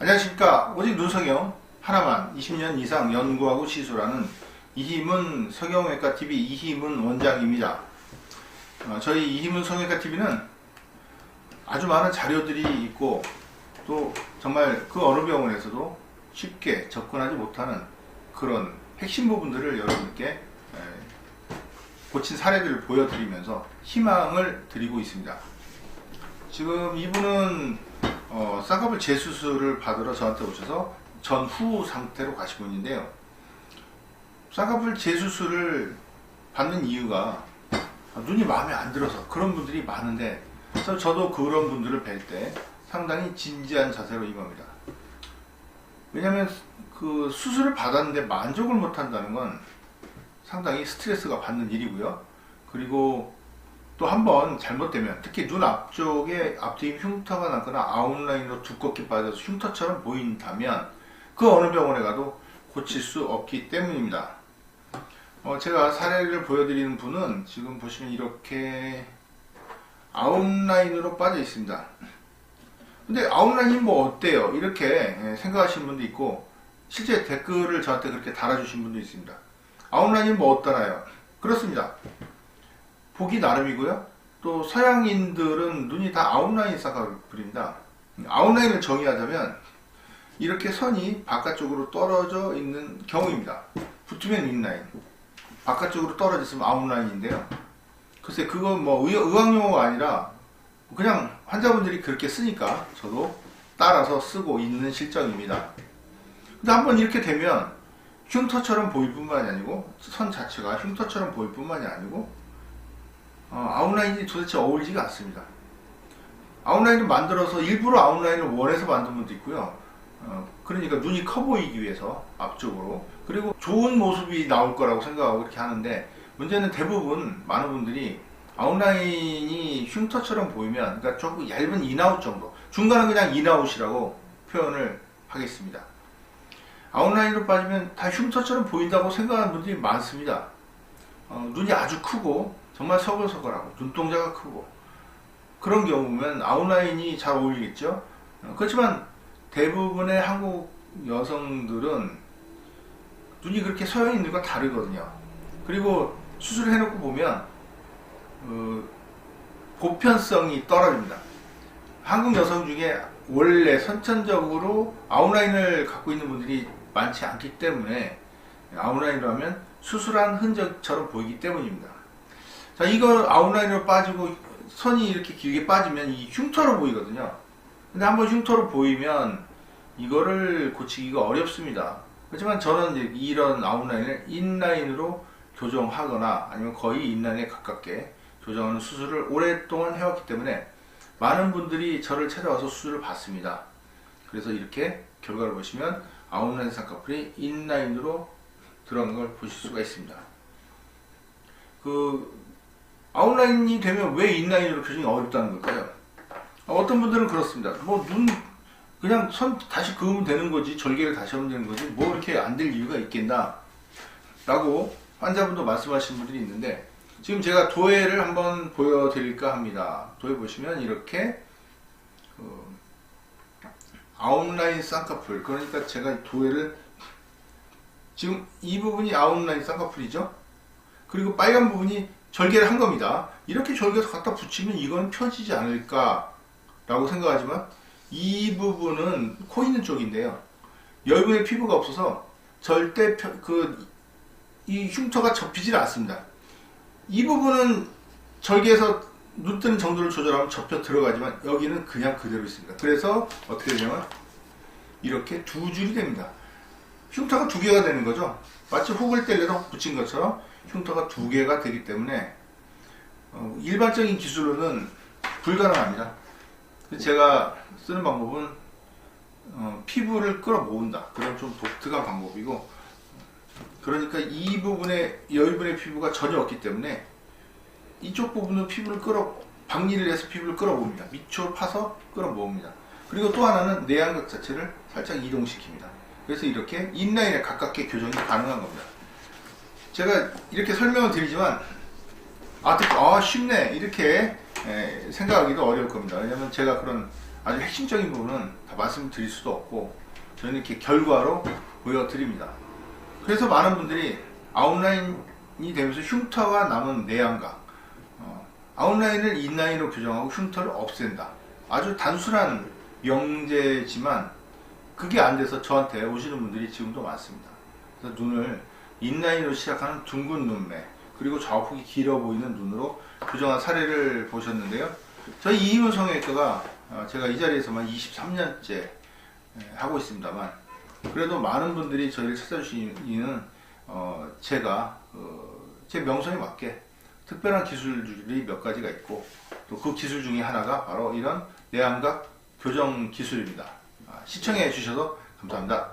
안녕하십니까. 오직 눈석영 하나만 20년 이상 연구하고 시술하는 이희문 성형외과 TV 이희문 원장입니다. 어, 저희 이희문 성형외과 TV는 아주 많은 자료들이 있고 또 정말 그 어느 병원에서도 쉽게 접근하지 못하는 그런 핵심 부분들을 여러분께 에, 고친 사례들을 보여드리면서 희망을 드리고 있습니다. 지금 이분은 어, 쌍꺼풀 재수술을 받으러 저한테 오셔서 전후 상태로 가시고 있는데요. 쌍꺼풀 재수술을 받는 이유가 눈이 마음에 안 들어서 그런 분들이 많은데 그래서 저도 그런 분들을 뵐 때 상당히 진지한 자세로 임합니다. 왜냐하면 그 수술을 받았는데 만족을 못 한다는 건 상당히 스트레스가 받는 일이고요. 그리고 또 한번 잘못되면 특히 눈 앞쪽에 앞뒤 흉터가 나거나 아웃라인으로 두껍게 빠져서 흉터처럼 보인다면 그 어느 병원에 가도 고칠 수 없기 때문입니다. 어, 제가 사례를 보여드리는 분은 지금 보시면 이렇게 아웃라인으로 빠져 있습니다. 근데 아웃라인이 뭐 어때요? 이렇게 예, 생각하시는 분도 있고 실제 댓글을 저한테 그렇게 달아주신 분도 있습니다. 아웃라인이 뭐 어떠나요? 그렇습니다. 보기 나름이고요. 또 서양인들은 눈이 다 아웃라인 쌍꺼풀입니다. 아웃라인을 정의하자면 이렇게 선이 바깥쪽으로 떨어져 있는 경우입니다. 붙으면 인라인, 바깥쪽으로 떨어져 있으면 아웃라인인데요. 글쎄 그건 뭐 의, 의학용어가 아니라 그냥 환자분들이 그렇게 쓰니까 저도 따라서 쓰고 있는 실정입니다. 근데 한번 이렇게 되면 흉터처럼 보일 뿐만이 아니고 선 자체가 흉터처럼 보일 뿐만이 아니고 어, 아웃라인이 도대체 어울리지가 않습니다. 아웃라인을 만들어서 일부러 아웃라인을 원해서 만든 분도 있고요. 어, 그러니까 눈이 커 보이기 위해서 앞쪽으로 그리고 좋은 모습이 나올 거라고 생각하고 그렇게 하는데 문제는 대부분 많은 분들이 아웃라인이 흉터처럼 보이면 그러니까 조금 얇은 인아웃 정도 중간은 그냥 인아웃이라고 표현을 하겠습니다. 아웃라인으로 빠지면 다 흉터처럼 보인다고 생각하는 분들이 많습니다. 어, 눈이 아주 크고 정말 서글서글하고 눈동자가 크고 그런 경우면 아웃라인이 잘 어울리겠죠. 어, 그렇지만 대부분의 한국 여성들은 눈이 그렇게 서양인들과 다르거든요. 그리고 수술을 해놓고 보면 어, 보편성이 떨어집니다. 한국 여성 중에 원래 선천적으로 아웃라인을 갖고 있는 분들이 많지 않기 때문에 아웃라인으로 하면 수술한 흔적처럼 보이기 때문입니다. 자, 이거 아웃라인으로 빠지고 선이 이렇게 길게 빠지면 이 흉터로 보이거든요. 근데 한번 흉터로 보이면 이거를 고치기가 어렵습니다. 하지만 저는 이제 이런 아웃라인을 인라인으로 교정하거나 아니면 거의 인라인에 가깝게 조정하는 수술을 오랫동안 해왔기 때문에 많은 분들이 저를 찾아와서 수술을 받습니다. 그래서 이렇게 결과를 보시면 아웃라인 쌍꺼풀이 인라인으로 들어간 걸 보실 수가 있습니다. 그 아웃라인이 되면 왜 인라인으로 교정이 어렵다는 걸까요? 어떤 분들은 그렇습니다. 뭐 눈 그냥 선 다시 그으면 되는 거지 절개를 다시 하면 되는 거지 뭐 이렇게 안 될 이유가 있겠나 라고 환자분도 말씀하시는 분들이 있는데 지금 제가 도해를 한번 보여드릴까 합니다. 도해 보시면 이렇게 그 아웃라인 쌍꺼풀 그러니까 제가 도해를 지금 이 부분이 아웃라인 쌍꺼풀이죠. 그리고 빨간 부분이 절개를 한 겁니다. 이렇게 절개해서 갖다 붙이면 이건 펴지지 않을까라고 생각하지만 이 부분은 코 있는 쪽인데요. 여기에 피부가 없어서 절대 그 이 흉터가 접히질 않습니다. 이 부분은 절개해서 눈 뜨는 정도를 조절하면 접혀 들어가지만 여기는 그냥 그대로 있습니다. 그래서 어떻게 되냐면 이렇게 두 줄이 됩니다. 흉터가 두 개가 되는 거죠. 마치 훅을 때려서 붙인 것처럼 흉터가 두 개가 되기 때문에 어, 일반적인 기술로는 불가능합니다. 제가 쓰는 방법은 어, 피부를 끌어모은다. 그런 좀 독특한 방법이고 그러니까 이 부분에 여유분의 피부가 전혀 없기 때문에 이쪽 부분은 피부를 끌어 박리를 해서 피부를 끌어모읍니다. 밑으로 파서 끌어모읍니다. 그리고 또 하나는 내양각 자체를 살짝 이동시킵니다. 그래서 이렇게 인라인에 가깝게 교정이 가능한 겁니다. 제가 이렇게 설명을 드리지만 아, 듣- 아 쉽네 이렇게 에, 생각하기도 어려울 겁니다. 왜냐면 제가 그런 아주 핵심적인 부분은 다 말씀드릴 수도 없고 저는 이렇게 결과로 보여드립니다. 그래서 많은 분들이 아웃라인이 되면서 흉터가 남은 내양각 어, 아웃라인을 인라인으로 교정하고 흉터를 없앤다. 아주 단순한 명제지만 그게 안 돼서 저한테 오시는 분들이 지금도 많습니다. 그래서 눈을 인라인으로 시작하는 둥근 눈매 그리고 좌폭이 길어 보이는 눈으로 교정한 사례를 보셨는데요. 저희 이희문 성형외과가 어, 제가 이 자리에서만 23년째 하고 있습니다만 그래도 많은 분들이 저희를 찾아주시는 어, 제가 어, 제 명성에 맞게 특별한 기술들이 몇 가지가 있고 또 그 기술 중에 하나가 바로 이런 내안각 교정 기술입니다. 아, 시청해 주셔서 감사합니다.